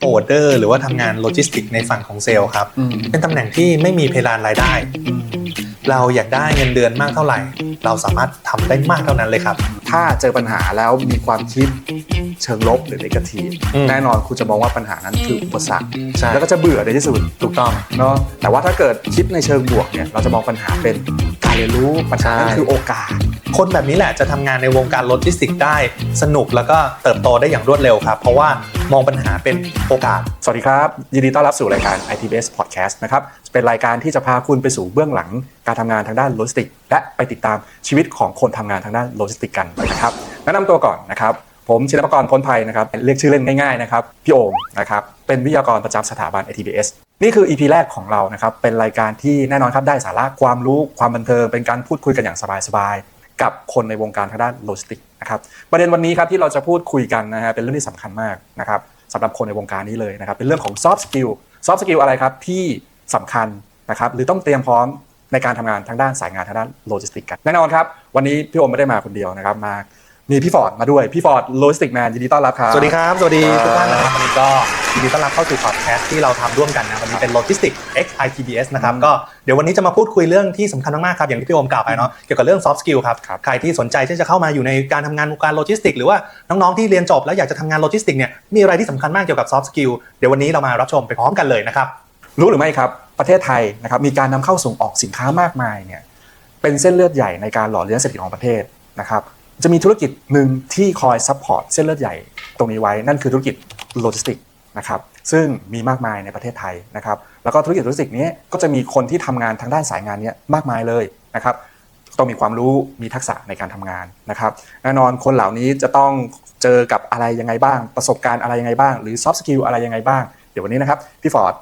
โอเดอร์หรือว่าทำงานโลจิสติกในฝั่งของเซลล์ครับอืมเป็นตำแหน่งที่ไม่มีเพดานรายได้ เราอยากได้เงินเดือนมากเท่าไหร่ เราสามารถทำได้มากเท่านั้นเลยครับ ถ้าเจอปัญหาแล้วมีความคิดเชิงลบหรือ negative อืมแน่นอนคุณจะมองว่าปัญหานั้นคืออุปสรรคใช่แล้วก็จะเบื่อในที่สุดถูกต้องเนาะแต่ว่าถ้าเกิดคิดในเชิงบวกเนี่ยเราจะมองปัญหาเป็นการเรียนรู้ปัญหานั้นใช่คือโอกาส คนแบบนี้แหละจะทำงานในวงการโลจิสติกได้สนุกแล้วก็เติบโตได้อย่างรวดเร็วครับ เพราะว่ามองปัญหาเป็นโอกาส สวัสดีครับ ยินดีต้อนรับสู่รายการ ITBS Podcast นะครับเป็นรายการที่จะพาคุณไปสู่เบื้องหลังการทำงานทางด้านโลจิสติก และไปติดตามชีวิตของคนทำงานทางด้านโลจิสติกกันนะครับแนะนำตัวก่อนนะครับผมชินปกรณ์พ้นภัยนะครับเรียกชื่อเล่นง่ายๆนะครับพี่โอมนะครับเป็นวิทยากรประจำสถาบัน ITBS นี่คือ EP แรกของเรานะครับเป็นรายการที่แน่นอนครับได้สาระความรู้ความบันเทิงเป็นการพูดคุยกันอย่างสบายๆ กับคนในวงการทางด้านโลจิสติกนะครับประเด็นวันนี้ครับที่เราจะพูดคุยกันนะฮะเป็นเรื่องที่สำคัญมากนะครับสำหรับคนในวงการนี้เลยนะครับเป็นเรื่องของซอฟต์สกิลซอฟต์สกิลอะไรครับที่สำคัญนะครับหรือต้องเตรียมพร้อมในการทำงานทางด้านสายงานทางด้านโลจิสติกกันแน่นอนครับวันนี้พี่โอมไม่ได้มาคนเดียวนะครับมา มีพี่ฟอร์ดมาด้วย พี่ฟอร์ดโลจิสติกแมนยินดีต้อนรับครับ สวัสดีครับ สวัสดีครับทุกท่านนะครับวันนี้ก็ยินดีต้อนรับเข้าสู่พอดแคสต์ที่เราทำร่วมกันนะวันนี้เป็น Logistics X ITBS นะครับอืมก็เดี๋ยววันนี้จะมาพูดคุยเรื่องที่สำคัญมากๆครับอย่างที่พี่โอมกล่าวไปเนาะเกี่ยวกับเรื่อง soft skill ครับครับใครที่สนใจที่จะเข้ามาอยู่ในการทำงานวงการโลจิสติกหรือว่าน้องๆที่เรียนจบแล้วอยากจะทำงานโลจิสติกเนี่ยมีอะไรที่สำคัญมากเกี่ยวกับ soft skill เดี๋ยววันนี้เรามารับชมไปพร้อมกันเลยนะครับรู้หรือไม่ครับประเทศไทยนะครับมีการนำเข้าส่งออกสินค้ามากมายเนี่ยเป็นเส้นเลือดใหญ่ในการหล่อเลี้ยงเศรษฐกิจของประเทศนะครับ จะมีธุรกิจหนึ่งที่คอยซัพพอร์ตเส้นเลือดใหญ่ตรงนี้ไว้ นั่นคือธุรกิจโลจิสติกนะครับซึ่งมีมากมายในประเทศไทยนะครับแล้วก็ธุรกิจโลจิสติกนี้ก็จะมีคนที่ทำงานทางด้านสายงานนี้มากมายเลยนะครับต้องมีความรู้มีทักษะในการทำงานนะครับแน่นอนคนเหล่านี้จะต้องเจอกับอะไรยังไงบ้าง ประสบการณ์อะไรยังไงบ้าง หรือ soft skill อะไรยังไงบ้าง เดี๋ยววันนี้นะครับพี่ฟอร์ด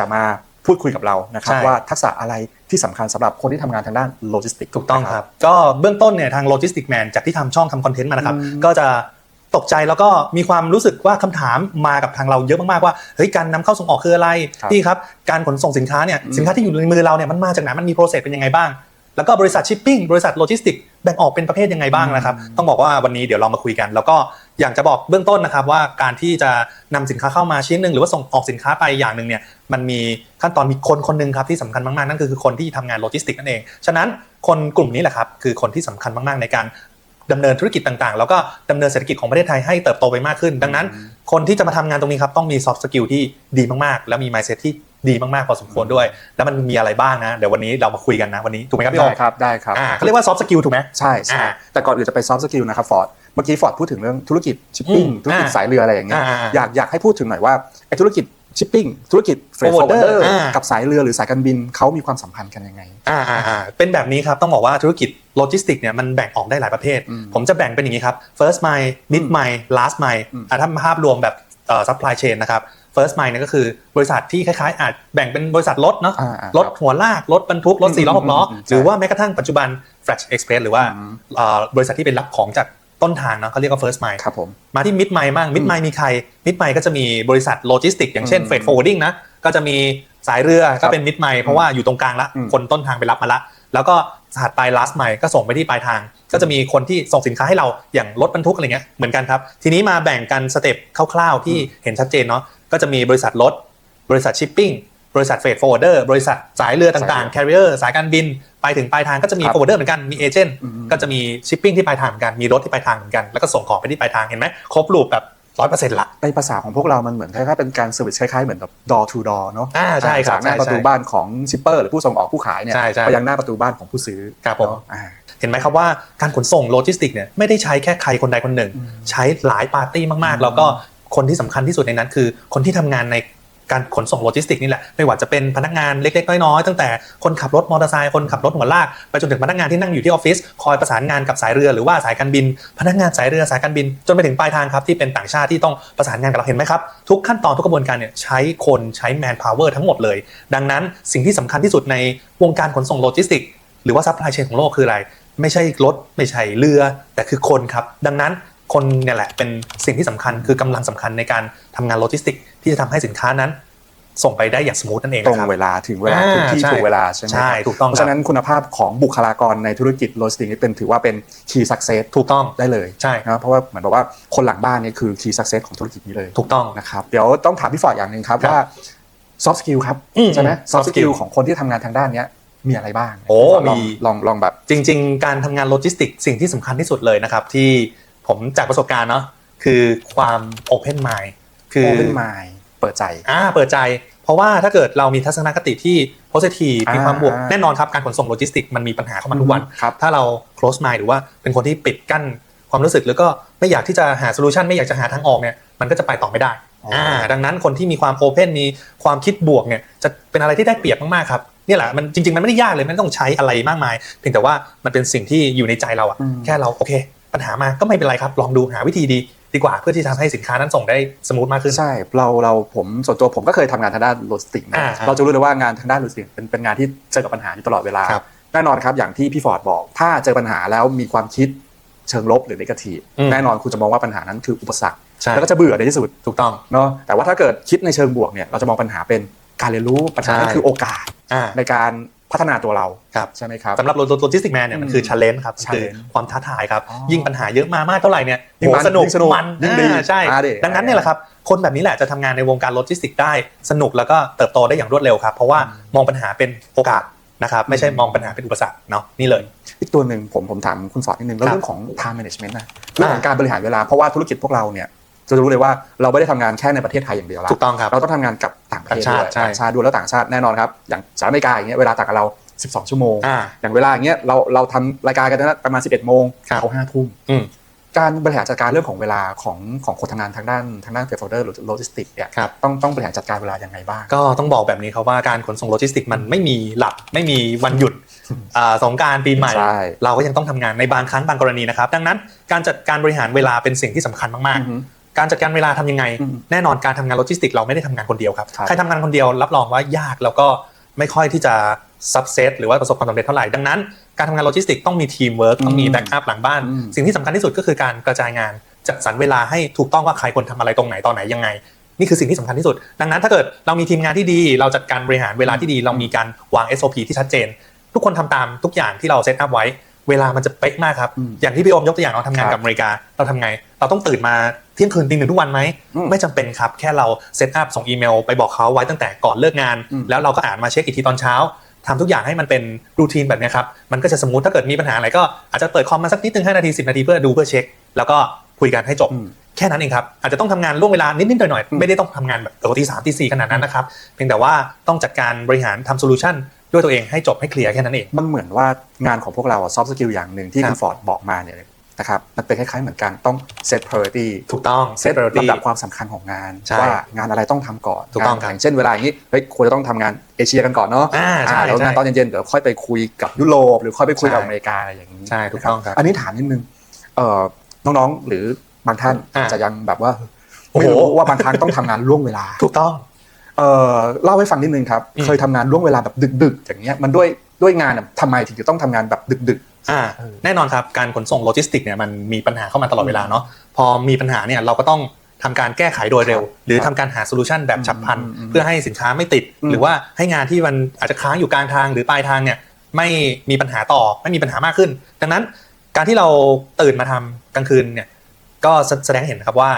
จะมา พูดคุยกับเรานะครับใช่ว่าทักษะอะไรที่สำคัญสำหรับคนที่ทำงานทางด้านโลจิสติกถูกต้องครับก็เบื้องต้นเนี่ยทางโลจิสติกแมนจากที่ทำช่องทำคอนเทนต์มานะครับอืมก็จะตกใจแล้วก็มีความรู้สึกว่าคำถามมากับทางเราเยอะมากๆว่าเฮ้ยการนำเข้าส่งออกคืออะไรครับพี่ครับการขนส่งสินค้าเนี่ยอืมสินค้าที่อยู่ในมือเราเนี่ยมันมาจากไหนมันมีโปรเซสเป็นยังไงบ้าง แล้วก็บริษัทชิปปิ้งบริษัทโลจิสติกแบ่งออกเป็นประเภทยังไงบ้างนะครับต้องบอกว่าวันนี้เดี๋ยวเรามาคุยกัน แล้วก็ อยากจะบอกเบื้องต้นนะครับว่าการที่จะนำสินค้าเข้ามาชิ้นหนึ่งหรือว่าส่งออกสินค้าไปอย่างหนึ่งเนี่ยมันมีขั้นตอนมีคนคนหนึ่งครับที่สำคัญมากๆนั่นก็คือคนที่ทำงานโลจิสติกนั่นเอง ฉะนั้นคนกลุ่มนี้แหละครับคือคนที่สำคัญมากๆในการดำเนินธุรกิจต่างๆ แล้วก็ดำเนินเศรษฐกิจของประเทศไทยให้เติบโตไปมากขึ้น ดังนั้น คนที่จะมาทำงานตรงนี้ครับต้องมี soft skill ที่ดีมากๆ แล้วมี mindset ที่ดีมากๆพอสมควรด้วย แล้วมันมีอะไรบ้างนะ เดี๋ยววันนี้เรามาคุยกันนะวันนี้ถูกไหมครับพี่โอได้ครับได้ครับอ่าเขาเรียกว่า soft skill ถูกไหมใช่ใช่อ่าแต่ก่อนอื่นจะไปซอฟต์สกิลนะครับฟอร์ด เมื่อกี้ฟอร์ดพูดถึงเรื่องธุรกิจชิปปิ้งอืมธุรกิจอ่าสายเรืออะไรอย่างเงี้ยอ่าอ่าอยากอยากให้พูดถึงหน่อยว่าไอ้ธุรกิจชิปปิ้งธุรกิจเฟร t ฟอร์ Forwarder เดอร์อ่ากักับสายเรือหรือสายการบินเขามีความสัมพันธ์กันยังไงอ่าอ่าอ่าเป็นแบบนี้ครับต้องบอกว่าธุรกิจโลจิสติกเนี่ยมันแบ่งออกได้หลายประเภทอืมผมจะแบ่งเป็นอย่างนี้ครับ first mile mid mile last mile อืมอ่าถ้าภาพรวมแบบเอ่อ supply chain นะครับ first mile เนี่ยก็คือบริษัทที่คล้ายๆ อาจแบ่งเป็นบริษัทรถเนาะอ่าอ่ารถหัวลากรถบรรทุกรถสี่ล้อหกล้ออืมอืมอืมหรือว่าแม้กระทั่งปัจจุบัน Flash Express หรือว่าอืมเอ่อบริษัทที่เป็นรับของจาก ต้นทางเนาะเขาเรียกว่า first mile ครับผมมาที่ mid mile บ้าง mid mile มีใคร mid mile ก็จะมีบริษัทโลจิสติกอย่างเช่นอืม freight forwarding นะก็จะมีสายเรือก็เป็น mid mile เพราะว่าอยู่ตรงกลางละอืมคนต้นทางไปรับมาละ แล้วก็ถัดไป last mile ก็ส่งไปที่ปลายทาง ก็จะมีคนที่ส่งสินค้าให้เราอย่างรถบรรทุกอะไรเงี้ยเหมือนกันครับ ทีนี้มาแบ่งกันสเต็ปคร่าวๆที่เห็นชัดเจนเนาะก็จะมีบริษัทรถบริษัทชิปปิ้ง บริษัทเฟด f o r w a r d e r บริษัทสายเรือต่างๆ carrier สายการบินไปถึงปลายทางก็จะมีครับ forwarder เหมือนกันมีเอเจนต์อืมก็จะมีชิปปิ้งที่ปลายทางเหมือนกันมีรถที่ปลายทางเหมือนกันแล้วก็ส่งของไปที่ปลายทางเห็นไหมครบรูปแบบร้อยเปอร์เซ็นต์ละในภาษาของพวกเรา มันเหมือนคล้ายๆเป็นการเซอร์วิสคล้ายๆ เหมือนแบบ door to door เนาะอ่าใช่ครับจากหน้าใช่ประตูใช่บ้านของชิปเปอร์หรือผู้ส่งออกผู้ขายเนี่ยใช่ใช่ไปยังหน้าประตูบ้านของผู้ซื้อครับผมเนอะอ่าเห็นไหมครับว่าการขนส่งโลจิสติกเนี่ยไม่ได้ใช้แค่ใครคนใดคนหนึ่งอืมใช้หลายปาร์ตี้มากอืมๆแล้วก็คนที่สำคัญที่สุดในนั้นคือ คนที่ทำงานใน การขนส่งโลจิสติกนี่แหละไม่ว่าจะเป็นพนักงานเล็ก ๆ น้อยๆตั้งแต่คนขับรถมอเตอร์ไซค์คนขับรถหัวลากไปจนถึงพนักงานที่นั่งอยู่ที่ออฟฟิศคอยประสานงานกับสายเรือหรือว่าสายการบิน พนักงานสายเรือสายการบิน จนไปถึงปลายทางครับที่เป็นต่างชาติที่ต้องประสานงานกับเราเห็นไหมครับทุกขั้นตอนทุกกระบวนการเนี่ยใช้คนใช้แมนพาวเวอร์ทั้งหมดเลย ดังนั้นสิ่งที่สำคัญที่สุดในวงการขนส่งโลจิสติกหรือว่าซัพพลายเชนของโลกคืออะไรไม่ใช่รถไม่ใช่เรือ แต่คือคนครับ ดังนั้น คนเนี่ยแหละเป็นสิ่งที่สำคัญคือกำลังสำคัญในการทำงานโลจิสติก ที่จะทำให้สินค้านั้น ส่งไปได้อย่างสมูทนั่นเองตรงนะครับเวลาถึงเวลาอ่าถึงที่ใช่ถูกเวลาใช่ไหมใช่ครับถูกต้องเพราะครัฉะบนั้นคุณภาพของบุคลากรในธุรกิจโลจิสติกนี่เป็นถือว่าเป็น key success ถูกต้องได้เลยใช่นะเพราะว่าเหมือนแบบว่าคนหลังบ้านเนี่ยคือ key success ของธุรกิจนี้เลยถูกต้องนะครับเดี๋ยวต้องถามพี่ฟอร์ดอย่างหนึ่งครับครับว่า soft skill ครับอืมใช่ไหม soft soft skill skill ของคนที่ทำงานทางด้านเนี้ยมีอะไรบ้างโอ้ลองมีลองลองแบบจริง ๆ การทำงานโลจิสติกสิ่งที่สำคัญที่สุดเลยนะครับที่ ผมจากประสบการณ์เนาะคือความ Open Mind คือ open mind เปิดใจอ่าเปิดใจ เพราะว่าถ้าเกิดเรามีทัศนคติที่ positive อ่ามีมีความบวกแน่นอนครับการขนส่งโลจิสติกมันมีปัญหาเข้ามาทุกวันครับถ้าเรา close mind หรือว่าเป็นคนที่ปิดกั้นความรู้สึกแล้วก็ไม่อยากที่จะหา solution ไม่อยากจะหาทางออกเนี่ยมันก็จะไปต่อไม่ได้อ๋ออ่อ่าดังนั้นคนที่มีความ open มีความคิดบวกเนี่ยจะเป็นอะไรที่ได้เปรียบมากๆครับเนี่ยแหละมันจริงๆมันไม่ได้ยากเลยไม่ต้องใช้อะไรมากมาย เพียงแต่ว่ามันเป็นสิ่งที่อยู่ในใจเราอะแค่เราโอเค ปัญหามาก็ไม่เป็นไรครับ ลองดูหาวิธีดีดีกว่าเพื่อที่จะทำให้สินค้านั้นส่งได้สมูทมากขึ้นใช่เราเราผมส่วนตัวผมก็เคยทำงานทางด้านโลจิสติกส์นะอ่าเราจะรู้เลยว่างานทางด้านโลจิสติกส์เป็นเป็นงานที่เจอกับปัญหาอยู่ตลอดเวลาครับแน่นอนครับอย่างที่พี่ฟอร์ดบอก ถ้าเจอปัญหาแล้วมีความคิดเชิงลบหรือ negative อืมแน่นอนคุณจะมองว่าปัญหานั้นคืออุปสรรคใช่แล้วก็จะเบื่อในที่สุดถูกต้องเนาะแต่ว่าถ้าเกิดคิดในเชิงบวกเนี่ยเราจะมองปัญหาเป็นการเรียนรู้ปัญหานั้นใช่คือโอกาสอ่าในการ พัฒนาตัวเราครับใช่ไหมครับสำหรับโลจิสติกแมนเนี่ยมันคือ challenge ครับมันคือ challenge ความท้าทายครับอ๋อยิ่งปัญหาเยอะมามากเท่าไหร่เนี่ยยิ่งมันโหสนุกยิ่งสนุกมันยิ่งดีอ่าใช่อ่าดิดังนั้นเนี่ยแหละครับคนแบบนี้แหละจะทำงานในวงการโลจิสติกได้สนุกแล้วก็เติบโตได้อย่างรวดเร็วครับเพราะว่ามองปัญหาเป็นโอกาสนะครับไม่ใช่มองปัญหาเป็นอุปสรรคเนาะนี่เลย อีกตัวหนึ่งผมผมถามคุณฟอร์ดนิดนึงแล้วครับเรื่องของ time management นะเรื่องของการบริหารเวลาเพราะว่าธุรกิจพวกเราเนี่ย จะรู้เลยว่าเราไม่ได้ทำงานแค่ในประเทศไทยอย่างเดียวละถูกต้องครับเราต้องทำงานกับต่างประเทศต่างชาด้ติวยใช่ต่างชาติด้วยแล้วต่างชาติแน่นอนครับอย่างสหรัฐอเมริกาอย่างเงี้ยเวลาต่างกับเรา 12 ชั่วโมงอ่าอย่างเวลาอย่างเงี้ยเราเราทำรายการกันนะประมาณ 11 โมงครับเขา5ทุ่มอืมการบริหารจัดการเรื่องของเวลาของของคนทำงานทางด้านทางด้านเฟรโฟเดอร์หรือโลจิสติกเนี่ยครับต้องต้องบริหารจัดการเวลายังไงบ้าง ก็ต้องบอกแบบนี้ครับว่าการขนส่งโลจิสติกมันไม่มีหลักไม่มีวันหยุดอ่าสงกรารปีใหม่ใช่เราก็ยังต้องทำงานในบางครั้งบางกรณีนะครับ ดังนั้นการจัดการบริหารเวลาเป็นสิ่งที่สำคัญมากอือฮึๆ การจัดการเวลาทำยังไงอืมแน่นอนการทำงานโลจิสติก เราไม่ได้ทำงานคนเดียวครับครับใครทำงานคนเดียวรับรองว่ายากแล้วก็ไม่ค่อยที่จะซับเซตหรือว่าประสบความสำเร็จเท่าไหร่ดังนั้น การทำงานโลจิสติกต้องมีทีมเวิร์กต้องมีอืมแบ็กอัพหลังบ้านอืมสิ่งที่สำคัญที่สุดก็คือการกระจายงานจัดสรรเวลาให้ถูกต้องว่าใครควรทำอะไรตรงไหนตอนไหนยังไง นี่คือสิ่งที่สำคัญที่สุด ดังนั้นถ้าเกิดเรามีทีมงานที่ดี เราจัดการบริหารเวลาที่ดี เรามีการวาง SOP ที่ชัดเจน ทุกคนทำตามทุกอย่างที่เราเซตอัพไว้ เวลามันจะเป๊ะมากครับอืมอย่างที่พี่โอมยกตัวอย่างเราทำงานครับกับอเมริกา เราทำไง เราต้องตื่นมาเที่ยงคืนตีหนึ่งทุกวันไหมอืมไม่จำเป็นครับ แค่เราเซตอัพส่งอีเมลไปบอกเขาไว้ตั้งแต่ก่อนเลิกงานอืมแล้วเราก็อ่านมาเช็คอีกทีตอนเช้าทำทุกอย่างให้มันเป็นรูทีนแบบเนี้ยครับ มันก็จะสมมติถ้าเกิดมีปัญหาอะไรก็อาจจะเปิดคอมมาสักนิดนึง5นาที10นาทีเพื่อดูเพื่อเช็ค แล้วก็คุยกันให้จบอืมแค่นั้นเองครับอาจจะต้องทำงานล่วงเวลานิดๆหน่อยอืมๆไม่ได้ต้องทำงานแบบโอ้ตีสามตีสี่ขนาดนั้นนะครับเพียงแต่ว่าต้องจัดการบริหารทำโซลูชัน ด้วยตัวเองให้จบให้เคลียร์แค่นั้นเองมันเหมือนว่างานของพวกเราซอฟต์สกิลอย่างหนึ่งที่ครับคุณฟอร์ดบอกมาเนี่ยนะครับมันเป็นคล้ายๆเหมือนกันต้อง set priority ถูกต้องเซต priority ลำดับความสำคัญของงานใช่ว่างานอะไรต้องทำก่อนถูกต้องครับย่างเช่นเวลาอย่างนี้เฮ้ยควรจะต้องทำงานเอเชียกันก่อนเนาะอ่าใช่แล้วงานใช่ตอนเย็นๆเดี๋ยวค่อยไปคุยกับยุโรปหรือค่อยไปคุยกับใช่อเมริกาอะไรอย่างนี้ใช่ถูกต้องครับอันนี้ถามนิดนึงเอ่อน้องๆหรือบางท่านอ่าอาจจะยังแบบว่าโอ้โหไม่รู้ว่าบางครั้งต้องทำงานล่วงเวลาถูกต้อง เอ่อเล่าให้ฟังนิดนึงครับอืมเคยทำงานล่วงเวลาแบบดึก ๆ อย่างเงี้ยมันด้วยด้วยงานอะทำไมถึงจะต้องทำงานแบบดึกอ่าเออแน่นอนครับการขนส่งโลจิสติกเนี่ยมันมีปัญหาเข้ามาตลอดเวลาเนาะพอมีปัญหาเนี่ยเราก็ต้องทำการแก้ไขโดยเร็ว หรือทำการหาโซลูชันแบบฉับพลันอืมอืมเพื่อให้สินค้าไม่ติดอืมหรือว่าให้งานที่มันอาจจะค้างอยู่กลางทางหรือปลายทางเนี่ยไม่มีปัญหาต่อไม่มีปัญหามากขึ้น ดังนั้นการที่เราตื่นมาทำกลางคืนเนี่ยก็แสดงให้เห็นนะครับว่า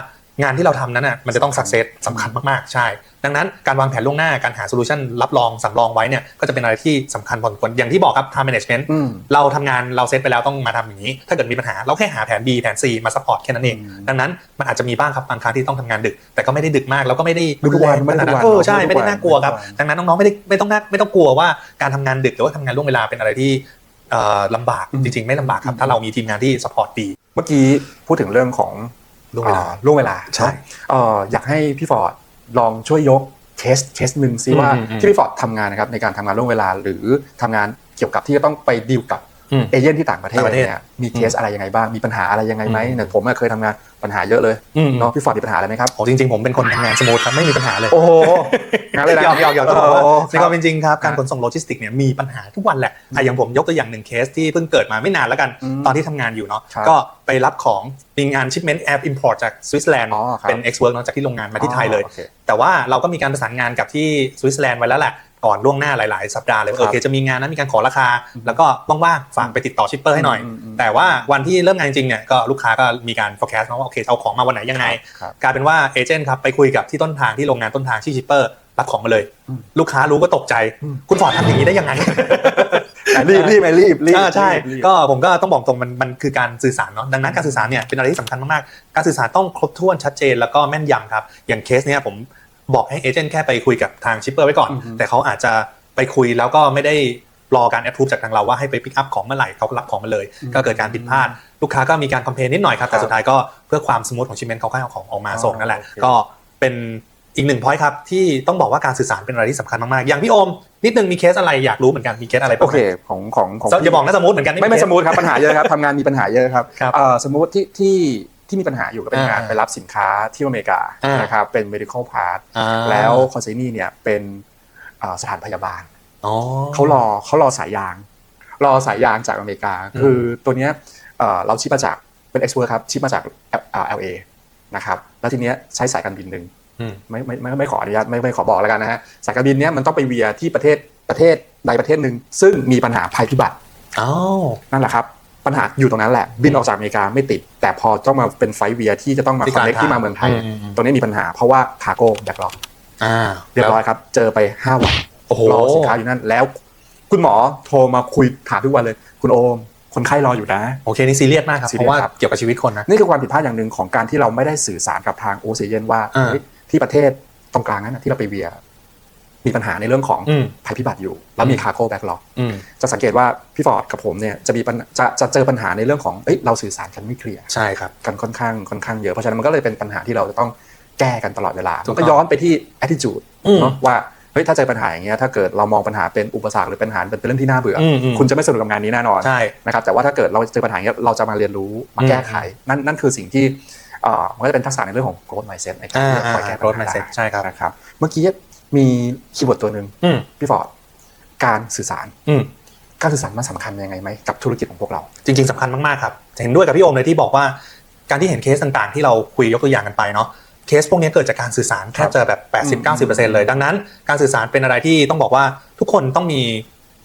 งานที่เราทำนั้นน่ะมันจะต้องสักเซสสำคัญมากๆใช่ ดังนั้นการวางแผนล่วงหน้าการหาโซลูชันรับรองสำรองไว้เนี่ยก็จะเป็นอะไรที่สำคัญพอสมควรอย่างที่บอกครับ time management ๆอืม เราทำงานเราเซตไปแล้วต้องมาทำอย่างนี้ ถ้าเกิดมีปัญหาเราแค่หาแผน B แผน C มาซัพพอร์ตแค่นั้นเองอืมดังนั้นมันอาจจะมีบ้างครับบางครั้งที่ต้องทำงานดึก แต่ก็ไม่ได้ดึกมากแล้วก็ไม่ได้ไม่ทุกวันรุแรงไม่ได้ทุกวันเออใช่ไม่ไม่ทุกวันได้น่ากลัวครับไม่ทุกวัน ดังนั้นน้องๆไม่ได้ไม่ต้องน่าไม่ต้องกลัวว่าการทำงานดึกหรือว่าทำงานล่วงเวลาเป็นอะไรที่เอ่อลำบากอืมจริงๆ ไม่ลำบากครับถ้าเรามีทีมงานที่ซัพพอร์ตดี เมื่อกี้พูดถึงเรื่องของ ล่วงเวลาอ่ล่วงเวลาใช่เอ่ออยากให้พี่ฟอร์ดลองช่วยยกเคสเคสหนึ่งซิว่าอืมอืมที่พี่ฟอร์ดทำงานนะครับในการทำงานล่วงเวลาหรือทำงานเกี่ยวกับที่จะต้องไปดีลกับอืม เอเจนต์ที่ต่างประเทศต่างประเทศเนี่ยมีเคสอะไรยังไงบ้างมีปัญหาอะไรยังไงไหมอืมเนี่ยผมอะเคยทำงานปัญหาเยอะเลยอืมเนาะพี่ฟอร์ดมีปัญหาอะไรไหมครับโอ้จริงๆผมเป็นคนทำงานสมูทครับไม่มีปัญหาเลยโอ้โหงั้นเลยนะหยอกหยอกหยอกจะบอกว่าโอ้ในความครับเป็นจริงครับการอะขนส่งโลจิสติกเนี่ยมีปัญหาทุกวันแหละอะอย่างผมยกตัวอย่างหนึ่งเคสที่เพิ่งเกิดมาไม่นานแล้วกันอืมตอนที่ทำงานอยู่เนาะครับก็ไปรับของมีงาน shipment app import จากสวิตเซอร์แลนด์อ๋อครับเป็น X work เนอะจากที่โรงงานมาที่ไทยเลยอ๋อโอคแต่ว่าเราก็มีการประสานงานกับที่สวิตเซอร์แลนด์ไว้แล้วแหละ ก่อนล่วงหน้าหลาย ๆ สัปดาห์เลยว่าครับโอเคจะมีงานนั้นมีการขอราคา แล้วก็ว่างๆฝากไปติดต่อชิปเปอร์ให้หน่อยอืมอืมแต่ว่าวันที่เริ่มงานจริงเนี่ยก็ลูกค้าก็มีการ forecast มาว่าโอเคจะเอาของมาวันไหนยังไงครับกลายเป็นว่าเอเจนต์ครับไปคุยกับที่ต้นทางที่โรงงานต้นทางที่ชิปเปอร์รับของมาเลยอืมลูกค้ารู้ก็ตกใจอืมคุณฟอร์ดทำอย่างนี้ได้ยังไงรีบรีบไหมรีบรีบอ่าใช่รีบก็ผมก็ต้องบอกตรงมันมันคือการสื่อสารเนาะดังนั้นการสื่อสารเนี่ยเป็นอะไรที่สำคัญมากๆ การสื่อสารต้องครบถ้วนชัดเจนแล้วก็แม่นยำครับ อย่างเคสเนี้ยผม บอกให้เอเจนต์แค่ไปคุยกับทางชิปเปอร์ไว้ก่อนอือฮึแต่เขาอาจจะไปคุยแล้วก็ไม่ได้รอการแอปพูฟจากทางเราว่าให้ไปพิกอัพของเมื่อไหร่เขาก็รับของมาเลย ก็เกิดการผิดพลาด ลูกค้าก็มีการคอมเพลนนิดหน่อยครับ แต่สุดท้ายก็เพื่อความสมูทของชิมเมนต์เขาก็ให้เอาของออกมาส่งนั่นแหละโอเคก็เป็นอีกหนึ่งพอยต์ครับ ที่ต้องบอกว่าการสื่อสารเป็นอะไรที่สำคัญมาก ๆ อย่างพี่โอม นิดนึงมีเคสอะไรอยากรู้เหมือนกันมีเคสอะไรโอบ้างไหเคมของของของอย่าบอกนะสมูทเหมือนกันไม่ไม่สมูทครับปัญหาเยอะครับทำงานมีปัญหาเยอะครับครับเอ่อสมมติที่ที่ ที่มีปัญหาอยู่ก็เป็นงานอ่าไปรับสินค้าที่อเมริกาอ่านนะครับเป็น medical part อ่าแล้วคอนเซนี่เนี่ยเป็นเอ่อสถานพยาบาลอ๋อเขารอเขารอสายยาง รอสายยางจากอเมริกาอืมคือตัวเนี้ยเอ่อเราชิปมาจากเป็น expert ครับชิปมาจากเอ่อ LA นะครับแล้วทีเนี้ยใช้สายการบินหนึ่งอืมไม่ไม่ไม่ไม่ขออนุญาตไม่ไม่ขอบอกแล้วกันนะฮะสายการบินเนี้ยมันต้องไปเวียที่ประเทศประเทศใดประเทศหนึ่งซึ่งมีปัญหาภัยพิบัติอ้าวนั่นแหละครับ ปัญหาอยู่ตรงนั้นแหละ บินออกจากอเมริกาไม่ติด แต่พอต้องมาเป็นไฟล์เวียที่จะต้องมาที่คอนเนกลางที่มาเมืองไทยอืมอืมอืมตรงนี้มีปัญหาเพราะว่าคาร์โก้แบ็กล็อกอ่าเรียบร้อยครับ เจอไป5วันโอ้โหรอสินค้าอยู่นั่นแล้ว คุณหมอโทรมาคุยถามทุกวันเลย คุณโอมคนไข้รออยู่นะ โอเค นี่ซีเรียสมากครับซีเพเรียสราะว่าครับเกี่ยวกับชีวิตคนนะ นี่คือความผิดพลาดอย่างหนึ่งของการที่เราไม่ได้สื่อสารกับทางโอเซเยนว่าอ่าเฮ้ยที่ประเทศตรงกลางนั้นนะที่เราไปเวีย มีปัญหาในเรื่องของอืมภัยพิบัติอยู่ แล้วมีคาร์โก้แบ็กล็อกอืมจะสังเกตว่าพี่ฟอร์ดกับผมเนี่ยจะมีปัญจะจะเจอปัญหาในเรื่องของเอ้ยเราสื่อสารกันไม่เคลียร์ใช่ครับกันค่อนข้างค่อนข้างเยอะเพราะฉะนั้นมันก็เลยเป็นปัญหาที่เราจะต้องแก้กันตลอดเวลาถูมักนต้ก็องย้อนไปที่ attitude อืมเนาะว่าเฮ้ยถ้าเจอปัญหาอย่างเงี้ยถ้าเกิดเรามองปัญหาเป็นอุปสรรคหรือเป็นปัญหาเป็นเรื่องที่น่าเบื่ออมอืมคุณจะไม่สนุกกับงานนี้แน่นอนใช่นะครับแต่ว่าถ้าเกิดเราเจอปัญหาอย่างเงี้ยเราจะมาเรียนรู้มาแก้ไข นั่นนั่นคือสิ่งที่เอ่อมันก็จะเป็นทักษะในเรื่องของ growth mindset ในการที่จะคอยแก้ปัญ growth หา mindset ได้ใช่ครับนะครับเมื่อกี้ มีคีย์เวิร์ดตัวหนึ่งอืมพี่ฟอร์ดการสื่อสารอืมการสื่อสารมันสำคัญยังไงไหมกับธุรกิจของพวกเรา จริง ๆสำคัญมากๆครับเห็นด้วยกับพี่โอมเลยที่บอกว่า การที่เห็นเคสต่างๆ ที่เราคุยยกตัวอย่างกันไปเนาะเคสพวกนี้เกิดจากการสื่อสารแทบจะแบบ 80-90%เลยดังนั้น การสื่อสารเป็นอะไรที่ต้องบอกว่าทุกคนต้องมี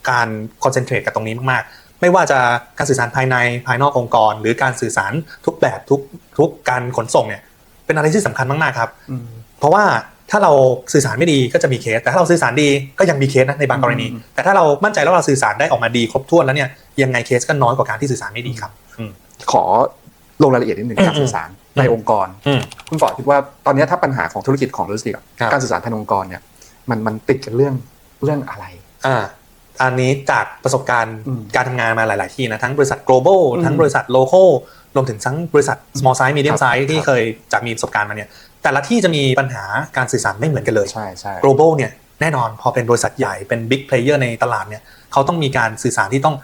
การคอนเซนเทรตกับตรงนี้มากๆ ไม่ว่าจะการสื่อสารภายในภายนอกองค์กร หรือการสื่อสารทุกแบบทุกทุกการขนส่งเนี่ยเป็นอะไรที่สำคัญมากๆครับ เพราะว่า ถ้าเราสื่อสารไม่ดีก็จะมีเคส แต่ถ้าเราสื่อสารดีก็ยังมีเคสนะในบางกรณีอืมแต่ถ้าเรามั่นใจแล้วเราสื่อสารได้ออกมาดีครบถ้วนแล้วเนี่ยยังไงเคสก็น้อยกว่าการที่สื่อสารไม่ดีครับอืมขอลงรายละเอียดนิดนึงอืมการสื่อสารอืมในองค์กรอืมคุณฟอร์ดคิดว่าตอนนี้ถ้าปัญหาของธุรกิจของโลจิสติกส์อะครับการสื่อสารภายในองค์กรเนี่ยมันมันติดกันเรื่องเรื่องอะไรอ่าอันนี้จากประสบการณ์อืมการทำงานมาหลาย ๆ ที่นะทั้งบริษัท global อืมทั้งบริษัท local รวมถึงทั้งบริษัท small size medium ครับ size ที่ครับเคยจากมีประสบการณ์มาเนี่ยแต่ละที่จะมีปัญหาการสื่อสารไม่เหมือนกันเลยใช่ใช่ global เนี่ยแน่นอนพอเป็นบริษัทใหญ่เป็น big player ในตลาดเนี่ยเขาต้องมีการสื่อสารที่ต้อง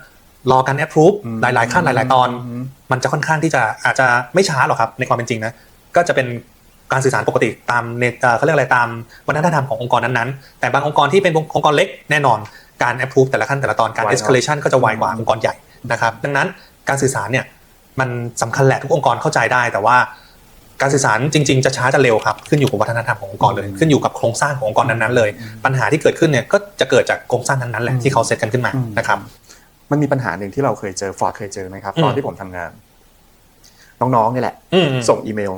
รอการ approve อืมหลาย ๆ ขั้นหลาย ๆ ตอนมมันจะค่อนข้างที่จะอาจจะไม่ช้าหรอกครับในความเป็นจริงนะก็จะเป็นการสื่อสารปกติตามเนเอ่อเขาเรียกอะไรตามวัฒนธรรมขององค์กรนั้น ๆ แต่บางองค์กรที่เป็นองค์กรเล็กแน่นอนการ approve แต่ละขั้นแต่ละตอนการไวเนอะ escalation ก็จะไวกว่าองค์กรใหญ่นะครับดังนั้นการสื่อสารเนี่ย มันสำคัญแหละทุกองค์กรเข้าใจได้ แต่ว่าการสื่อสารจริง ๆ จะช้าจะเร็วครับขึ้นอยู่กับวัฒนธรรมขององค์กรเลย ขึ้นอยู่กับโครงสร้างขององค์กรนั้นๆเลย ปัญหาที่เกิดขึ้นเนี่ยก็จะเกิดจากโครงสร้างนั้นๆแหละที่เขาเซตกันขึ้นมานะครับมันมีปัญหาหนึ่งที่เราเคยเจอฟอร์ดเคยเจอไหมครับอืมตอนที่ผมทำงาน น้องๆนี่แหละอืมส่งอีเมล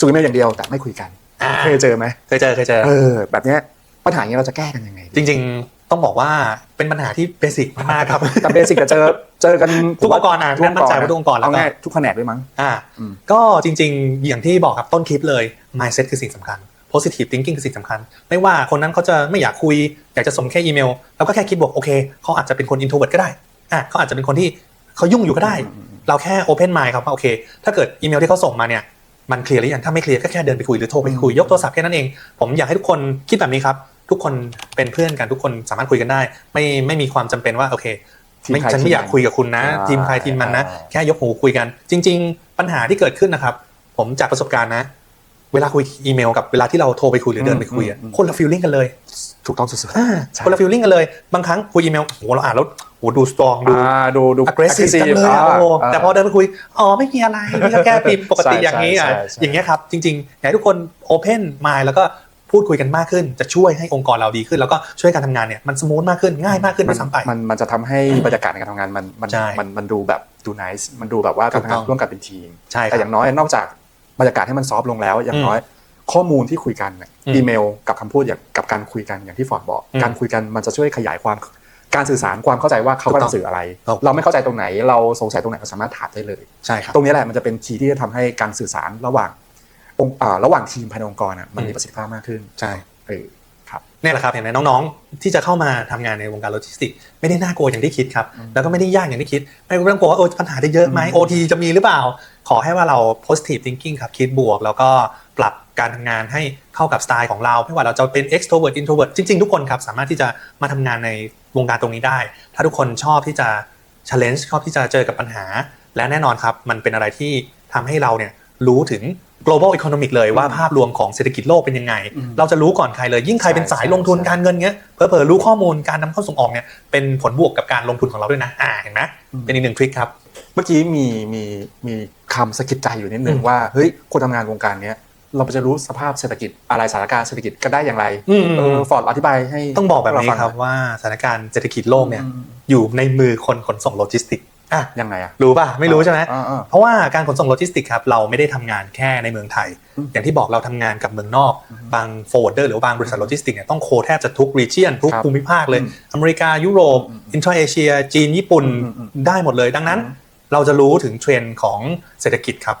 ส่งอีเมลอย่างเดียวแต่ไม่คุยกันอ่าเคยเจอไหมเคยเจอเคยเจอเออแบบเนี้ยปัญหาอย่างนี้เราจะแก้กันยังไง จริง ๆ ต้องบอกว่าเป็นปัญหาที่เบสิกมากครับแต่เบสิกจะเจอเจอกันทุกองค์กรอะทุกองค์กรมั่นใจว่าทุกองค์กรแล้วเอาก็ง่ายทุกแผนกด้วยมั้งอ่าอืมก็จริง ๆ อย่างที่บอกครับต้นคลิปเลย mindset คือสิ่งสำคัญ positive thinking คือสิ่งสำคัญ ไม่ว่าคนนั้นเขาจะไม่อยากคุย อยากจะส่งแค่อีเมลเราก็แค่คิดบวกโอเคเขาอาจจะเป็นคน introvert ก็ได้อะเขาอาจจะเป็นคนที่เขายุ่งอยู่ก็ได้ เราแค่ open mind ครับว่าโอเค ถ้าเกิดอีเมลที่เขาส่งมาเนี่ยมันเคลียร์หรือยังถ้าไม่เคลียร์ก็แค่เดินไปคุยหรือโทรไปคุยยกโทรศัพท์แค่นั้นเอง ผมอยากให้ทุกคนคิดแบบนี้ครับ ทุกคนเป็นเพื่อนกันทุกคนสามารถคุยกันได้ ไม่ไม่มีความจำเป็นว่าโอเคทีมไม่ใครฉันไม่อยากทีคุยกับคุณนะอ่าทีมใครทีมมันนะอ่าแค่ยกหูคุยกัน จริง ๆ ปัญหาที่เกิดขึ้นนะครับ ผมจากประสบการณ์นะ เวลาคุยอีเมลกับเวลาที่เราโทรไปคุยหรือเดินไปคุยอะอืมอืมคนละฟีลลิ่งกันเลย ถูกต้องสุดอ่าใช่คนละฟีลลิ่งกันเลย บางครั้งคุยอีเมลโอ้โหเราอ่านแล้วโอ้โหดูสตรองๆดูอ่าดูดู aggressive จังเลยอะอ่าโอ้โหาแต่พอเดินไปคุยอ๋อไม่มีอะไรนี่ก็แก้พิมพ์ปกติใช่อย่างนี้อะใช่ใช่อย่างเงี้ยครับจริงๆอยากให้ทุกคน open mind แล้วก็ พูดคุยกันมากขึ้น จะช่วยให้องค์กรเราดีขึ้น แล้วก็ช่วยการทำงานเนี่ยมันสมูทมากขึ้นง่ายมากขึ้นด้วยซ้ำไปมันมันจะทำให้บรรยากาศในการทำงานมันมันใช่มันมันดูแบบดูนิสมันดูแบบว่าการถูกทำต้งาอนงร่วมกันเป็นทีมใช่คแต่รับอย่างน้อยนอกจากบรรยากาศให้มันซอฟต์ลงแล้วอย่างอืมน้อยข้อมูลที่คุยกันเนี่ยอืมอีเมลกับคำพูดอย่างกับการคุยกันอย่างที่ฟอร์ดบอกอืมการคุยกันมันจะช่วยขยายความการสื่อสารความเข้าใจว่าเขาถูกกำต้ลัองงสื่ออะไรถูกเราไม่เข้าใจตรงไหน เราสงสัยตรงไหนเราสามารถถามได้เลยใช่ครับตรงนี้แหละมันจะเป็นคีย์ที่จะทำให้การสื่อสารระหว่าง องค์อ่าระหว่างทีมภายในองค์กรอะมันอืมมีประสิทธิภาพมากขึ้นใช่เออครับเนี่ยแหละครับเห็นไหมน้องๆ ที่จะเข้ามาทำงานในวงการโลจิสติกส์ไม่ได้น่ากลัวอย่างที่คิดครับอืมแล้วก็ไม่ได้ยากอย่างที่คิด ไม่ต้องกลัวว่าเออปัญหาจะเยอะไหมอืมโอทีจะมีหรือเปล่า ขอให้ว่าเรา positive thinking ครับคิดบวก แล้วก็ปรับการทำงานให้เข้ากับสไตล์ของเราไม่ว่าเราจะเป็น extrovert introvert จริงๆ ทุกคนครับสามารถที่จะมาทำงานในวงการตรงนี้ได้ ถ้าทุกคนชอบที่จะ challenge ชอบที่จะเจอกับปัญหา และแน่นอนครับมันเป็นอะไรที่ทำให้เราเนี่ยรู้ถึง global economic เลยว่าภาพรวมของเศรษฐกิจโลกเป็นยังไงอืมเราจะรู้ก่อนใครเลย ยิ่งใครเป็นสายลงทุนใช่การเงินเงี้ยเผลอๆรู้ข้อมูลการนำเข้าส่งออกเนี่ยเป็นผลบวกกับการลงทุนของเราด้วยนะอ่าเห็นไหมอืมเป็นอีกหนึ่งทริคครับ เมื่อกี้มีมีมีคำสะกิดใจอยู่นิดนึงอืมว่าเฮ้ยคนทำงานวงการเนี้ยเราจะรู้สภาพเศรษฐกิจอะไรสถานการณ์เศรษฐกิจก็ได้อย่างไรอืมเออฟอร์ดอธิบายให้ต้องบอกแบบนี้เาฟังครับหน่อยว่าสถานการณ์เศรษฐกิจโลกเนี่ยอืมอยู่ในมือคนขนส่งโลจิสติก อะยังไงอะรู้ป่ะไม่รู้ใช่ไหมอ่าอ่าเพราะว่าการขนส่งโลจิสติกครับเราไม่ได้ทำงานแค่ในเมืองไทยอืมอย่างที่บอกเราทำงานกับเมืองนอกอืมบางโฟลเดอร์หรือว่าบางบริษัทโลจิสติกเนี่ยต้องโคแทบจะทุกรีเจียนทุกครับภูมิภาคเลยอืมอเมริกายุโรปอืมอินทราเอเชีย จีนญี่ปุ่นอืมอืมได้หมดเลย ดังนั้นอืมเราจะรู้ถึงเทรนด์ของเศรษฐกิจครับ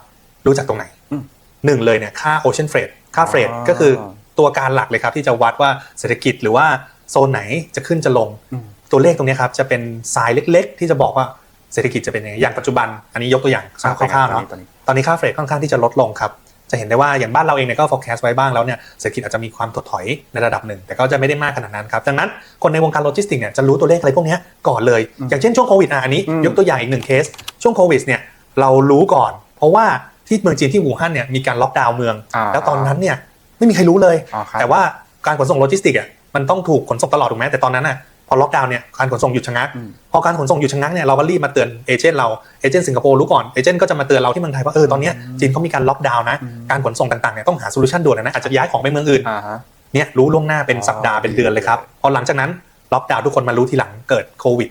รู้จากตรงไหนอืมหนึ่งเลยเนี่ยค่าโอเชียนเฟรดค่าเฟรดอ๋อก็คือตัวการหลักเลยครับที่จะวัดว่าเศรษฐกิจหรือว่าโซนไหนจะขึ้นจะลงอืมตัวเลขตรงเนี้ยครับจะเป็นทรายเล็ก ๆ ที่จะบอกว่า เศรษฐกิจจะเป็นยังไงอย่างปัจจุบัน อันนี้ยกตัวอย่างคร่าวๆเนาะตอนนี้ตอนนี้ค่าเฟรดค่อนข้างที่จะลดลงครับจะเห็นได้ว่าอย่างบ้านเราเองเนี่ยก็ forecast ไว้บ้างแล้วเนี่ยเศรษฐกิจอาจจะมีความถดถอยในระดับหนึ่ง แต่ก็จะไม่ได้มากขนาดนั้นครับดังนั้นคนในวงการโลจิสติกเนี่ยจะรู้ตัวเลขอะไรพวกเนี้ยก่อนเลยอืมอย่างเช่นช่วงโควิดอะอันนี้อืมยกตัวอย่างอีกหนึ่งเคส ช่วงโควิดเนี่ยเรารู้ก่อน เพราะว่าที่เมืองจีนที่อู่ฮั่นเนี่ยมีการล็อกดาวน์เมืองาแล้วตอนนั้นเนี่ยไม่มีใครรู้เลยอ่าครับแต่ว่าการขนส่งโลจิสติกอะมันต้องถูกขนส่งตลอดถูกไหมแต่ตอนนั้นอะพอล็อกดาวน์เนี่ยการขนส่งหยุดชะงักอืม พอการขนส่งหยุดชะงักเนี่ยเราก็รีบมาเตือนเอเจนต์เราเอเจนต์สิงคโปร์รู้ก่อนเอเจนต์ก็จะมาเตือนเราที่เมืองไทยว่าเออตอนเนี้ยอืมจีนเขามีการล็อกดาวน์นะอืมการขนส่งต่างๆเนี่ยต้องหาโซลูชันด่วนนะอาจจะย้ายของไปเมืองอื่นอ่าฮะเนี่ยรู้ล่วงหน้าเป็นอ๋อสัปดาห์เป็นเดือนเลยครับพอหลังจากนั้นล็อกดาวน์ทุกคนมารู้ทีหลังเกิดโควิด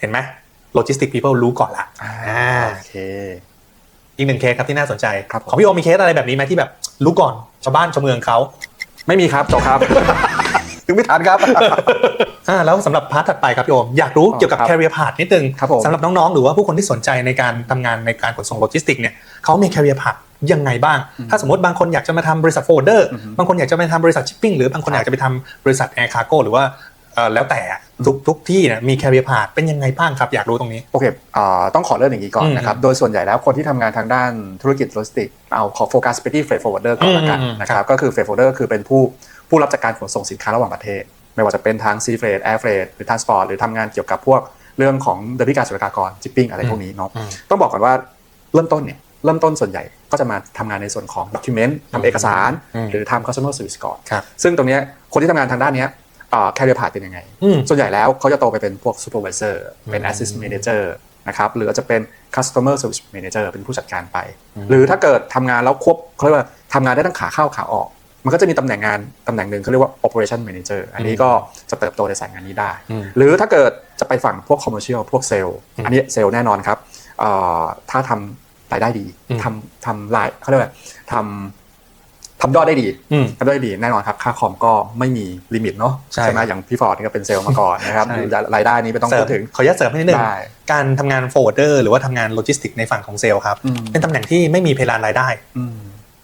เห็นไหมโลจิสติกพีเพิลรู้ก่อนละอ่าอ่าโอเคอีกหนึ่งเคสครับที่น่าสนใจครับผมของพี่โอมีเคสอะไรแบบนี้ไหมที่แบบรู้ก่อนชาวบ้านชาวเมืองเขาไม่มีครับจบครับ ถึงไม่ทันครับ อ่าแล้วสำหรับพาร์ทถัดไปครับพี่โอมอยากรู้อ๋อเกี่ยวกับครับ career path นิดนึงครับผม สำหรับน้องๆ หรือว่าผู้คนที่สนใจในการทำงานในการขนส่งโลจิสติกเนี่ยเขามี career path ยังไงบ้างอืมถ้าสมมติบางคนอยากจะมาทำบริษัทโฟลเดอร์อือฮึบางคนอยากจะไปทำบริษัทชิปปิ้งหรือบางคนอยากจะไปทำบริษัทแอร์คาร์โกหรือว่าเอ่อแล้วแต่ทุกทุกที่เนี่ยมี career path เป็นยังไงบ้างครับอยากรู้ตรงนี้ โอเคอ่าต้องขอเริ่มอย่างนี้ก่อนนะครับ โดยส่วนใหญ่แล้วคนที่ทำงานทางด้านธุรกิจโลจิสติกส์เอาขอโฟกัสไปที่เฟร t ฟ o r เวอร์เดอร์ก่อนละกันอืมอืมนะครับ ก็คือเฟร t ฟ o r เวอร์เดอร์คือเป็นผู้ ผู้รับจากการขนส่งสินค้าระหว่างประเทศ ไม่ว่าจะเป็นทางซีเฟร t แอร์เฟร t หรือทางสปอร์ตหรือทำงานเกี่ยวกับพวกเรื่องของเดบิการสุลกากรจิปปิ้งอะไรพวกนี้เนาะอืมต้องบอกก่อนว่าเริ่มต้นเนี่ยเริ่มต้นส่วนใหญ่ก็จะมาทำงานในส่วนของด็อกิเมนต์ทำเอกสารอืมหรือทำ customer service ก่อนครับซึ่งตรงเนี้ยคนที่ทำงานทางด้านเนี้ยแคริเอร์พาเป็นยังไงอืมส่วนใหญ่แล้วเขาจะโตไปเป็นพวก supervisor เป็นอืม assistant manager นะครับหรืออาจจะเป็น customer service manager เป็นผู้จัดการไปอืมหรือถ้าเกิดทำงานแล้วควบเขาเรียกว่าทำงานได้ทั้งขาเข้าขาออก มันก็จะมีตำแหน่งงานตำแหน่งหนึ่งเขาเรียกว่า operation manager อันนี้ก็จะเติบโตในสายงานนี้ได้อืมหรือถ้าเกิดจะไปฝั่งพวก commercial พวกเซลล์อืมอันนี้เซลล์แน่นอนครับเอ่อถ้าทำรายได้ดีอืมทำทำรายเขาเรียกว่าทำทำยอดได้ดีอืมทำได้ดีแน่นอนครับ ค่าคอมก็ไม่มีลิมิตเนาะใช่ไหมอย่างพี่ฟอร์ดนี่ก็เป็นเซลล์มาก่อนนะครับใช่หรือรายได้นี้ไม่ต้องเสริพูมดถึงขออนุญาตเสริมให้นิดนึงได้การทำงานโฟลเดอร์หรือว่าทำงานโลจิสติกในฝั่งของเซลล์ครับอืมเป็นตำแหน่งที่ไม่มีเพดานรายได้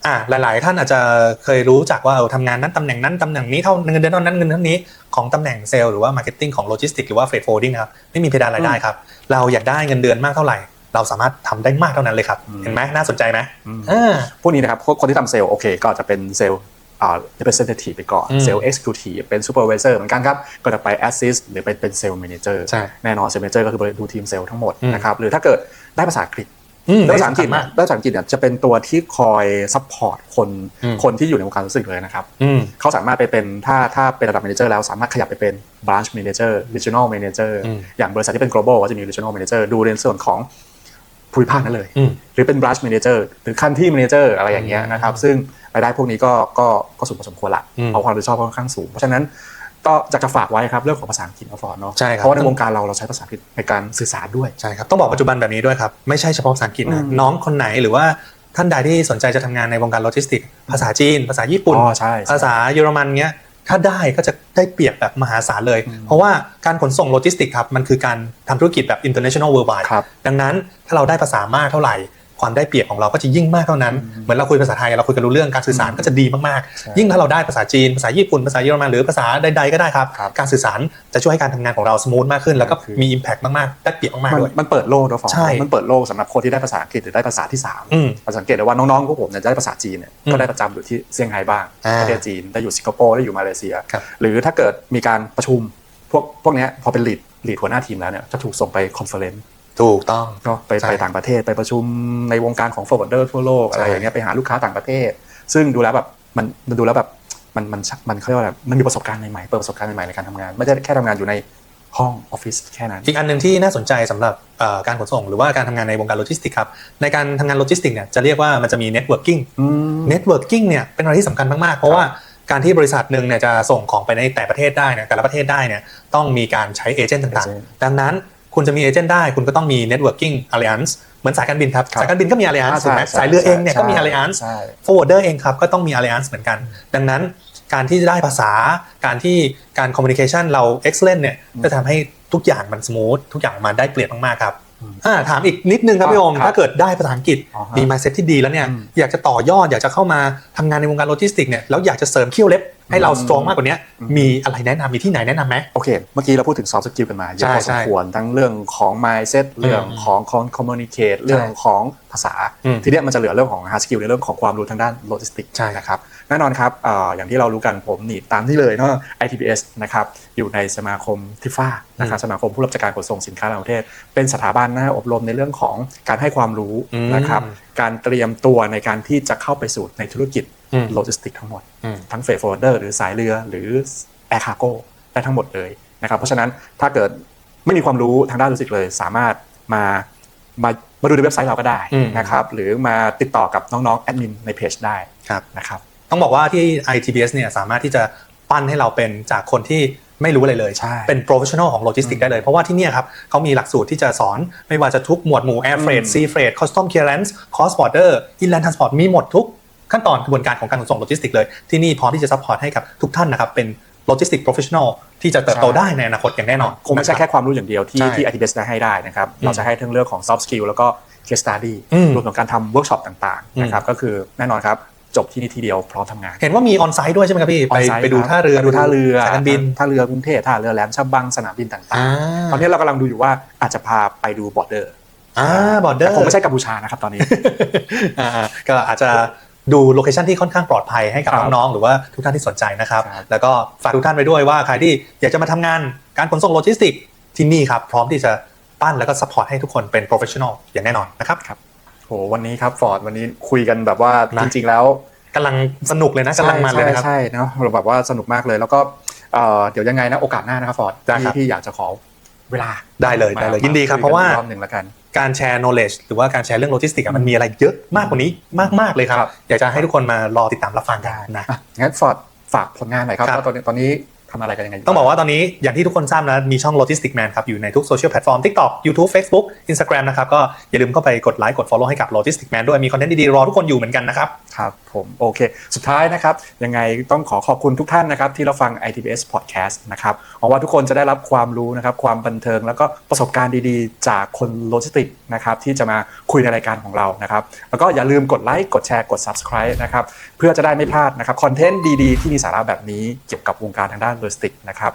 อืมอ่าหลาย ๆ ท่านอาจจะเคยรู้จักว่าเออทำงานนั้นตำแหน่งนั้นตำแหน่งนี้เท่าเงินเดือนเท่านั้นเงินเท่านี้ของตำแหน่งเซลล์หรือว่ามาร์เก็ตติ้งของโลจิสติกหรือว่าเฟร t โฟลดิ้งครับไม่มีเพดานรายได้ครับ เราอยากได้เงินเดือนมากเท่าไหร่ เราสามารถทำได้มากเท่านั้นเลยครับอืมเห็นไหมน่าสนใจไหมอืมอ่าพวกนี้นะครับพวกคนที่ทำเซลล์โอเค ก็จะเป็นเซลล์อ่า representative ไปก่อนอืม sales executive เป็น supervisor เหมือนกันครับ ก็จะไป assist หรือไปเป็น sales manager ใช่แน่นอน sales manager ก็คือดูทีมเซลล์ทั้งหมดอืมนะครับหรือถ้าเกิดได้ภาษาอังกฤษ อืมได้ภาษาอังกฤษสำคัญมากได้ภาษาอังกฤษเนี่ยจะเป็นตัวที่คอยซัพพอร์ตคนอืมคนที่อยู่ในวงการรู้สึกเลยนะครับอืมเขาสามารถไปเป็นถ้าถ้าเป็นระดับ manager แล้วสามารถขยับไปเป็น branch manager regional manager อืมอย่างบริษัทที่เป็น global ก็จะมี regional manager ดูในส่วนของภูมิภาคนั้นเลยอืมหรือเป็น branch manager หรือ country manager อะไรอย่างเงี้ยนะครับ ซึ่งรายได้พวกนี้ก็ก็ก็สูงพอสมควรละอืมเพราะความรับผิดชอบค่อนข้างสูง เพราะฉะนั้น ก็จะจะฝากไว้ครับเรื่องของภาษาอังกฤษนะฟอร์ดเนาะใช่ครับ เพราะว่าในวงการเราเราใช้ภาษาอังกฤษในการสื่อสารด้วย ใช่ครับต้องบอกปัจจุบันแบบนี้ด้วยครับไม่ใช่เฉพาะภาษาอังกฤษอืนะมน้องคนไหนหรือว่าท่านใดที่สนใจจะทำงานในวงการโลจิสติกส์ภาษาจีน ภาษาญี่ปุ่น อ๋อใช่ใช่ ภาษาเยอรมันเงี้ยถ้าได้ก็จะได้เปรียบแบบมหาศาลเลย อืม เพราะว่าการขนส่งโลจิสติกส์ครับมันคือการทำธุรกิจแบบ international worldwide ครับ ดังนั้นถ้าเราได้ภาษามากเท่าไหร่ ความได้เปรียบของเราก็จะยิ่งมากเท่านั้นอืมเหมือนเราคุยภาษาไทยเราคุยกันรู้เรื่องการสื่อสารอืมก็จะดีมากใช่ๆยิ่งถ้าเราได้ภาษาจีนภาษาญี่ปุ่นภาษาเยอรมันหรือภาษาใดๆก็ได้ครับครับการสื่อสารจะช่วยให้การทำงานของเราสมูทมากขึ้น แล้วก็คือมี impact มากๆได้เปรียบมากมันๆด้วยมันเปิดโลกด้วยฟอร์ดใช่มันเปิดโลกสำหรับคนที่ได้ภาษาอังกฤษหรือได้ภาษาที่สามอืมเราสังเกตได้ว่าน้องๆพวกผมเนี่ยจะได้ภาษาจีนเนี่ยอืมก็ได้ประจำอยู่ที่เซี่ยงไฮ้บ้างอ่าประเทศจีนได้อยู่สิงคโปร์ได้อยู่มาเลเซียครับหรือถ้าเกิดมีการประชุมพวกพวกเนี้ยพอเป็นลีดลีดหัวหน้าทีมแล้วเนี่ยจะถูกส่งไปคอนเฟอเรนซ์ ถูกต้องก็ไปใช่ไปต่างประเทศไปประชุมในวงการของ forwarder ทั่วโลกอะไรอย่างเงี้ยไปหาลูกค้าต่างประเทศ ซึ่งดูแล้วแบบมันมันดูแล้วแบบมันมันมันเขาเรียกว่าอะไรมันมีประสบการณ์ใหม่ๆเปิดประสบการณ์ใหม่ๆในการทำงาน ไม่ใช่แค่ทำงานอยู่ในห้องออฟฟิศแค่นั้น อีกอันหนึ่งที่น่าสนใจสำหรับเอ่อการขนส่ง หรือว่าการทำงานในวงการโลจิสติกส์ครับ ในการทำงานโลจิสติกส์เนี่ยจะเรียกว่ามันจะมี networking อืม networking เนี่ยเป็นอะไรที่สำคัญมากๆ เพราะว่าการที่บริษัทหนึ่งเนี่ยจะส่งของไปในแต่ประเทศได้เนี่ยแต่ละประเทศได้เนี่ยต้องมีการใช้เอเจนต์ต่าง agent ๆดังนั้น คุณจะมีเอเจนต์ได้คุณก็ต้องมี networking alliance เหมือนสายการบินครับครับสายการบินก็มี alliance อ่าถูกไหมใช่สายเรือเองเนี่ยก็มีใช่ alliance ใช่ forwarder เองครับก็ต้องมี alliance เหมือนกัน ดังนั้นการที่จะได้ภาษาการที่การ communication เรา excellent เนี่ยจะทำให้ทุกอย่างมัน smooth ทุกอย่างมาได้เปรียบมากๆครับอืมอ่าถามอีกนิดนึงครับครับพี่โอมครับถ้าเกิดได้ภาษาอังกฤษอ๋อฮะมี mindset ที่ดีแล้วเนี่ยอืมอยากจะต่อยอดอยากจะเข้ามาทำงานในวงการโลจิสติกส์เนี่ยแล้วอยากจะเสริมเขี้ยวเล็บ ให้เราอืม strong มากกว่านี้อืมมีอะไรแนะนำมีที่ไหนแนะนำไหมโอเค เมื่อกี้เราพูดถึง soft skill กันมาเยอะใช่พอสใช่มควรทั้งเรื่องของ mindset เรื่องของ communicate เรื่องของภาษาอืมทีเนี้ยมันจะเหลือเรื่องของ hard skill ในเรื่องของความรู้ทางด้านโลจิสติกใช่นะครับแน่นอนครับเอ่ออย่างที่เรารู้กันผมนี่ตามที่เลยเนาะ ITBS นะครับอยู่ในสมาคมทิฟ้านะครับสมาคมผู้รับจัดการขนส่งสินค้าต่างประเทศ เป็นสถาบันนะอบรมในเรื่องของการให้ความรู้อืมนะครับการเตรียมตัวในการที่จะเข้าไปสู่ในธุรกิจอืม โลจิสติกทั้งหมดอืมทั้งเฟร t ฟอร์เดอร์หรือสายเรือหรือแอร์คาร์โก้ได้ทั้งหมดเลยนะครับเพราะฉะนั้นถ้าเกิดไม่มีความรู้ทางด้านโลจิสติกเลย สามารถมามามาดูในเว็บไซต์เราก็ได้อืมนะครับหรือมาติดต่อกับน้องๆแอดมินในเพจได้ครับนะครับต้องบอกว่าที่ ITBS เนี่ยสามารถที่จะปั้นให้เราเป็นจากคนที่ไม่รู้อะไรเลยใช่เป็น professional ของโลจิสติกอืมได้เลย เพราะว่าที่เนี่ยครับเขามีหลักสูตรที่จะสอนไม่ว่าจะทุกหมวดหมู่ air freight อืม sea freight custom clearance cross border inland transport มีหมดทุก ขั้นตอนกระบวนการของการขนส่งโลจิสติกเลยที่นี่พร้อมที่จะ support ให้กับทุกท่านนะครับเป็น logistic professional ที่จะเติบโตได้ในอนาคตอย่างแน่นอน คงไม่ใช่แค่ความรู้อย่างเดียวที่ใช่ที่ ITBS ได้ให้ได้นะครับอืมเราจะให้ทั้งเรื่องของ soft skill แล้วก็ case study อืมรวมถึงการทำเวิร์กช็อปต่างๆนะครับก็คือแน่นอนครับจบที่นี่ทีเดียวพร้อมทำงาน เห็นว่ามี on site ด้วยใช่ไหมครับพี่ ไป On-site ไปดูครับท่าเรือไปดูท่าเรือสายการบินท่าเรือกรุงเทพท่าเรือแหลมฉบังสนามบินต่างอ่าๆตอนนี้เรากำลังดูอยู่ว่าอาจจะพาไปดูบอร์เดอร์อ่า border คงไม่ใช่กัมพูชานะครับตอนนี้อ่าก็อาจจะ ดูโลเคชันที่ค่อนข้างปลอดภัยให้กับครับน้องๆหรือว่าทุกท่านที่สนใจนะครับครับ แล้วก็ฝากทุกท่านไปด้วยว่าใครที่อยากจะมาทำงานการขนส่งโลจิสติกส์ที่นี่ครับพร้อมที่จะปั้นแล้วก็ซัพพอร์ตให้ทุกคนเป็นโปรเฟชชั่นอลอย่างแน่นอนนะครับโหวันนี้ครับฟอร์ดวันนี้คุยกันแบบว่านะจริงๆแล้วกำลังสนุกเลยนะกำลังมันเลยนะครับใช่ใช่เนาะเราแบบว่าสนุกมากเลยแล้วก็เอ่อเดี๋ยวยังไงนะโอกาสหน้านะครับฟอร์ดได้ครับที่ที่อยากจะขอเวลาได้เลยได้เลยยินดีครับมเพราะว่าคุยกันอีกรอบหนึ่งแล้วกัน การแชร์ knowledge หรือว่าการแชร์เรื่องโลจิสติกส์อะมันมีอะไรเยอะมากกว่านี้มาก ๆ เลยครับครับ อยากจะให้ทุกคนมารอติดตามรับฟังกันนะอะงั้นฟอร์ดฝากผลงานหน่อยครับครับว่าตอนนี้ตอนนี้ทำอะไรกันยังไงยู่ต้องบอกว่าตอนนี้อย่างที่ทุกคนทราบนะมีช่อง Logistic Man ครับ อยู่ในทุกโซเชียลแพลตฟอร์ม TikTok YouTube Facebook Instagram นะครับ ก็อย่าลืมเข้าไปกดไลค์กด Follow ให้กับ Logistic Man ด้วยมีคอนเทนต์ดีๆ รอทุกคนอยู่เหมือนกันนะครับ ครับผมโอเค สุดท้ายนะครับ ยังไงต้องขอขอบคุณทุกท่านนะครับ ที่เราฟัง ITBS Podcast นะครับหวังว่าทุกคนจะได้รับความรู้นะครับ ความบันเทิงแล้วก็ประสบการณ์ดีๆ จากคนโลจิสติกนะครับที่จะมาคุยในรายการของเรานะครับ แล้วก็อย่าลืมกดไลค์กดแชร์กด Subscribe นะครับเพื่อจะได้ไม่พลาดนะครับคอนเทนต์ดีๆ ที่มีสาระแบบนี้เกี่ยวกับวงการทางด้านโลจิสติกนะครับ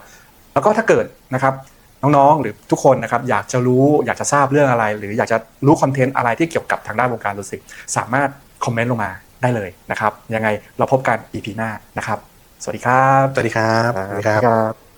แล้วก็ถ้าเกิดนะครับน้องๆ หรือทุกคนนะครับอยากจะรู้อยากจะทราบเรื่องอะไร หรืออยากจะรู้คอนเทนต์อะไรที่เกี่ยวกับทางด้านวงการโลจิสติกสามารถคอมเมนต์ลงมา ได้เลยนะครับ ยังไงเราพบกัน EP หน้านะครับ สวัสดีครับ สวัสดีครับ สวัสดีครับครับ